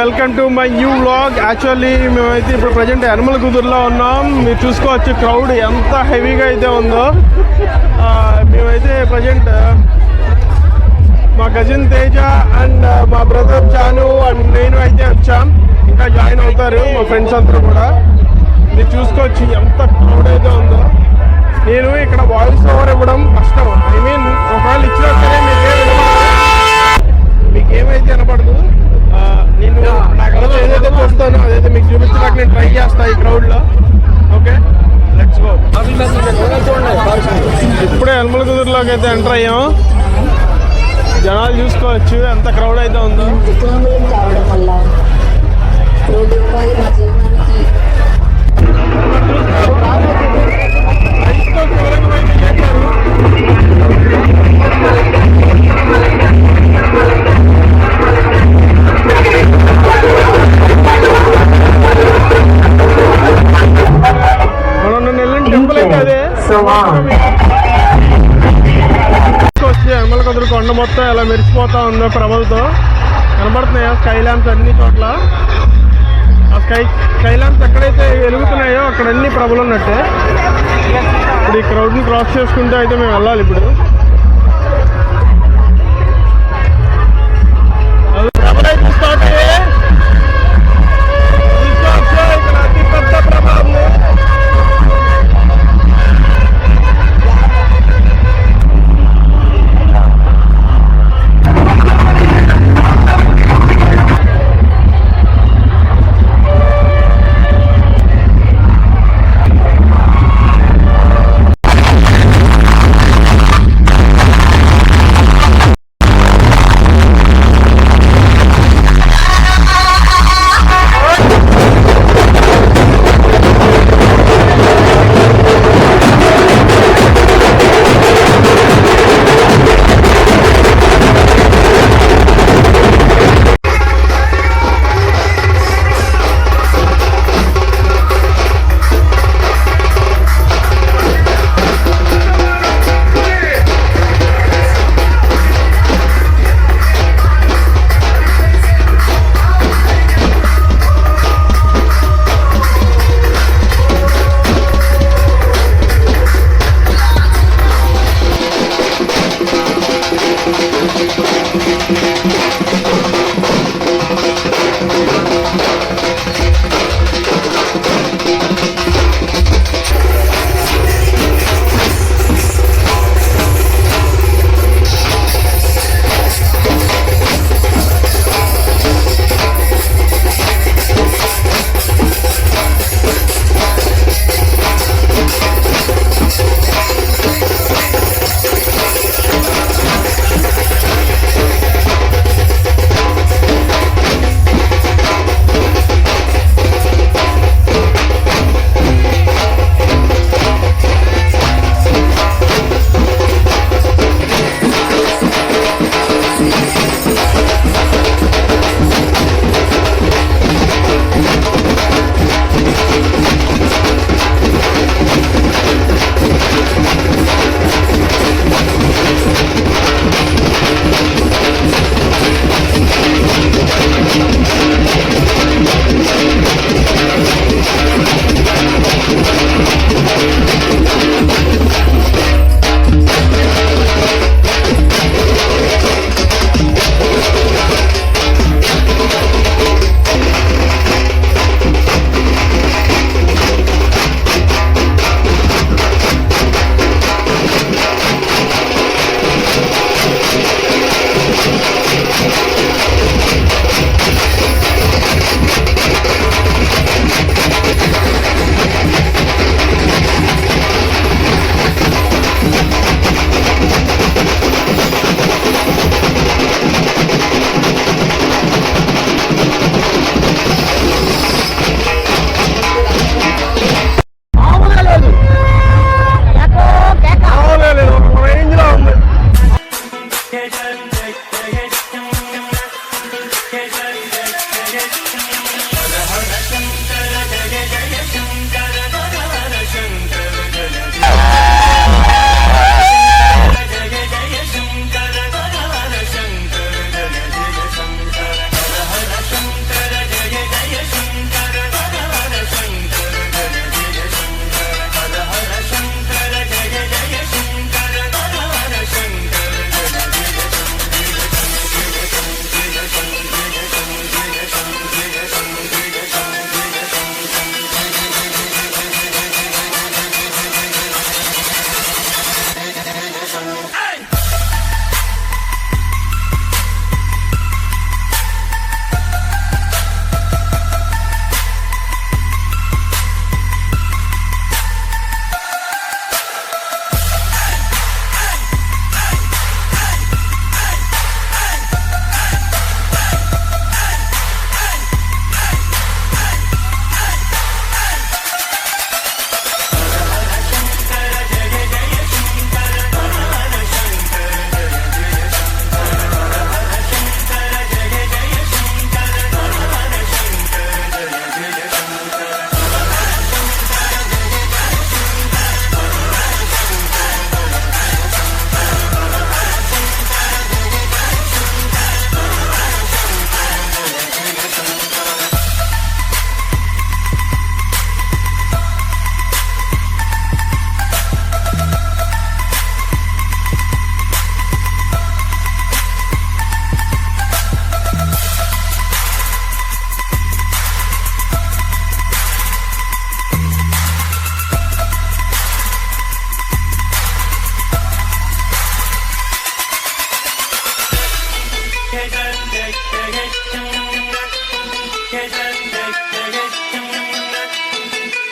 Welcome to my new vlog actually మేమైతే ఇప్పుడు present Yanamala కుదురులో ఉన్నాం. మీరు చూసుకోవచ్చు క్రౌడ్ ఎంత హెవీగా అయితే ఉందో. మేమైతే ప్రజెంట్ మా కజిన్ తేజ అండ్ uh, మా బ్రదర్ చాను అండ్ నేను అయితే వచ్చాం. ఇంకా జాయిన్ అవుతారు మా ఫ్రెండ్స్ అందరూ కూడా. మీరు చూసుకోవచ్చు ఎంత క్రౌడ్ అయితే ఉందో. నేను ఇక్కడ వాయిస్ ఓవర్ ఇవ్వడం కష్టం. ఐ మీన్ ఒకవేళ ఇచ్చినా ఎల్మల అయితే ఎంటర్ అయ్యాము జనాలు చూసుకోవచ్చు ఎంత క్రౌడ్ అయితే ఉందో. వికలాంగులం కావడం కొండ మొత్తం ఎలా మెరిసిపోతూ ఉందో ప్రభలతో. కనబడుతున్నాయా స్కై ల్యాంప్స్ అన్ని చోట్ల? ఆ స్కై స్కై ల్యాంప్స్ ఎక్కడైతే వెలుగుతున్నాయో అక్కడ అన్ని ప్రభలు ఉన్నట్టే. ఇప్పుడు ఈ క్రౌడ్ని క్రాస్ చేసుకుంటూ అయితే మేము వెళ్ళాలి ఇప్పుడు.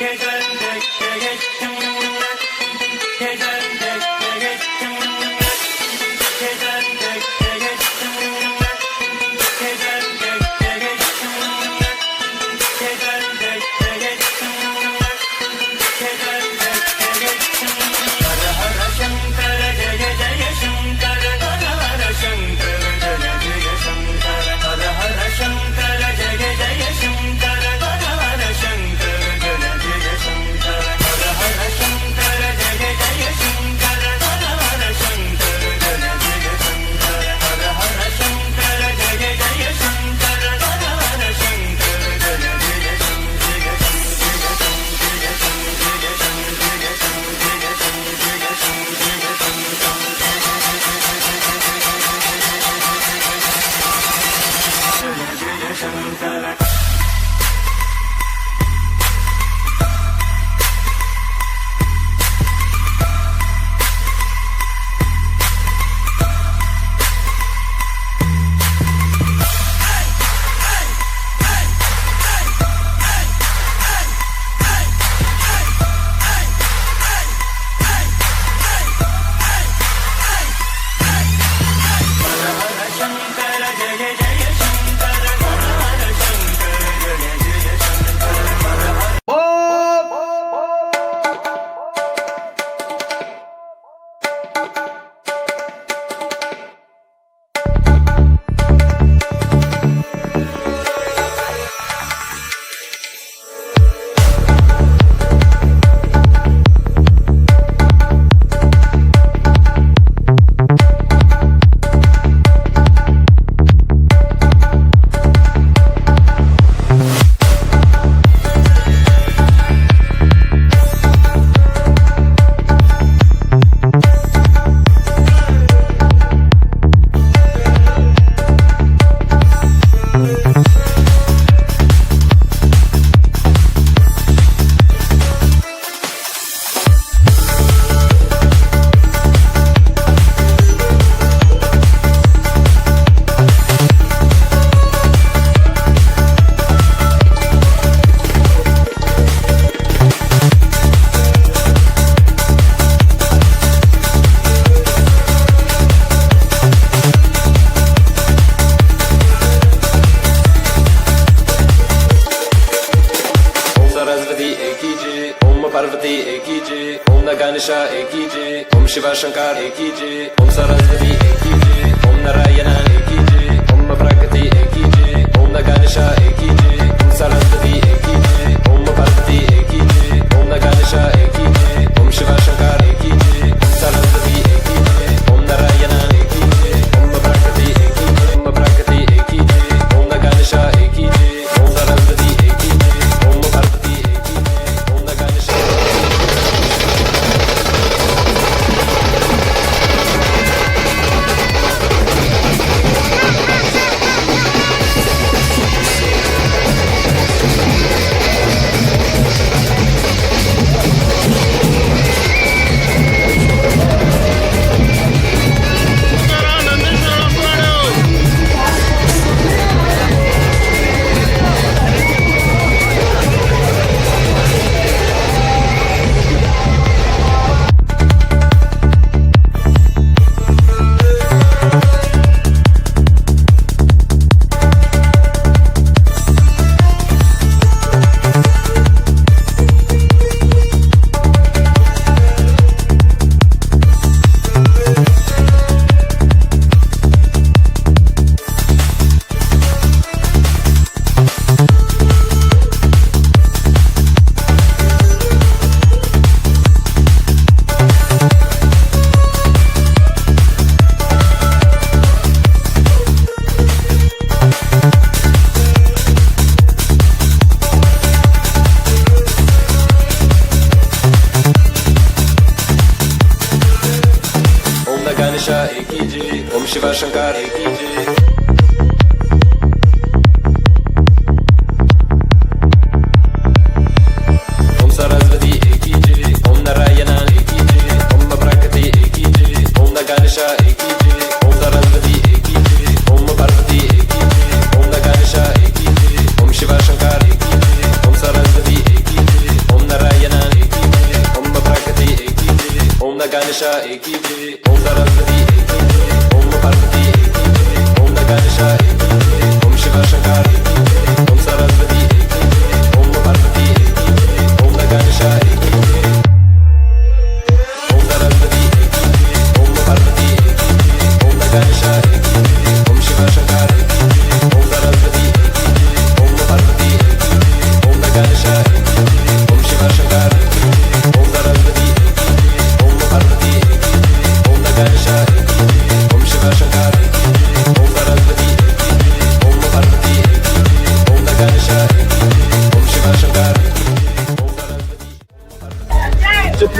Can't शिव शंकर एकी जी ओम Saraswati Shiva Shankar Om Sarasvati Ekiji Om Narayana Ekiji Om Prakati Ekiji Om Naganisha Ekiji Om Sarasvati Ekiji Om Parvati Ekiji Om Naganisha Ekiji Om Shiva Ekiji Om Sarasvati Ekiji Om Narayana Ekiji Om Prakati Ekiji Om Naganisha Ekiji Om Sarasvati Ekiji Komşular şahit, komşular şakar, komşular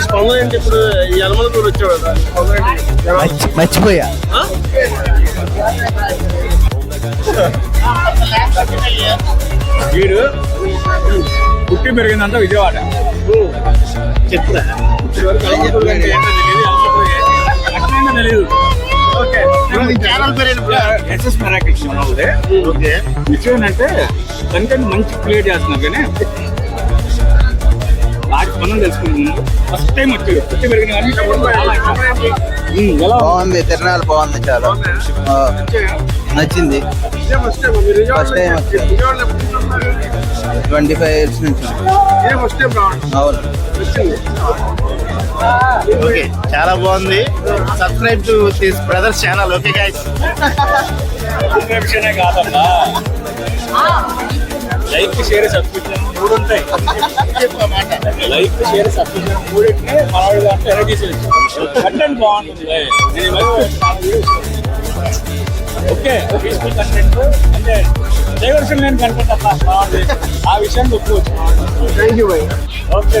స్పందన ఏంటి ఇప్పుడు? కూడా వచ్చేవాడు మర్చిపోయా. వీడు పుట్టి పెరిగిందంతా విజయవాడ. చెప్తా తెలియదు ఓకే. ఛానల్ పేరు ఓకే. విషయం ఏంటంటే కంటెంట్ మంచి క్రియేట్ చేస్తున్నారు కానీ స్పందన ఫస్ట్ టైం పెరిగిన బాగుంది. తిరణాలు బాగుంది చాలా. నచ్చింది. First time twenty five years నుంచి అవును. ఓకే చాలా బాగుంది. Subscribe to this brothers channel okay guys subscribe కాదమ్మా. లైక్ షేర్ సబ్స్క్రిప్షన్ మూడు ఉంటాయి. లైక్ షేర్ సబ్స్క్రిప్షన్ మూడింటిని మనవాడు దాంట్లో ఎనర్జీ చేయొచ్చు కంటెంట్ బాగుంటుంది. ఓకే పీస్ఫుల్ కంటెంట్ అంటే డైవర్షన్ నేను కనపడతా బాగుంది ఆ విషయం ఒప్పుకోవచ్చు థ్యాంక్ యూ ఓకే ఓకే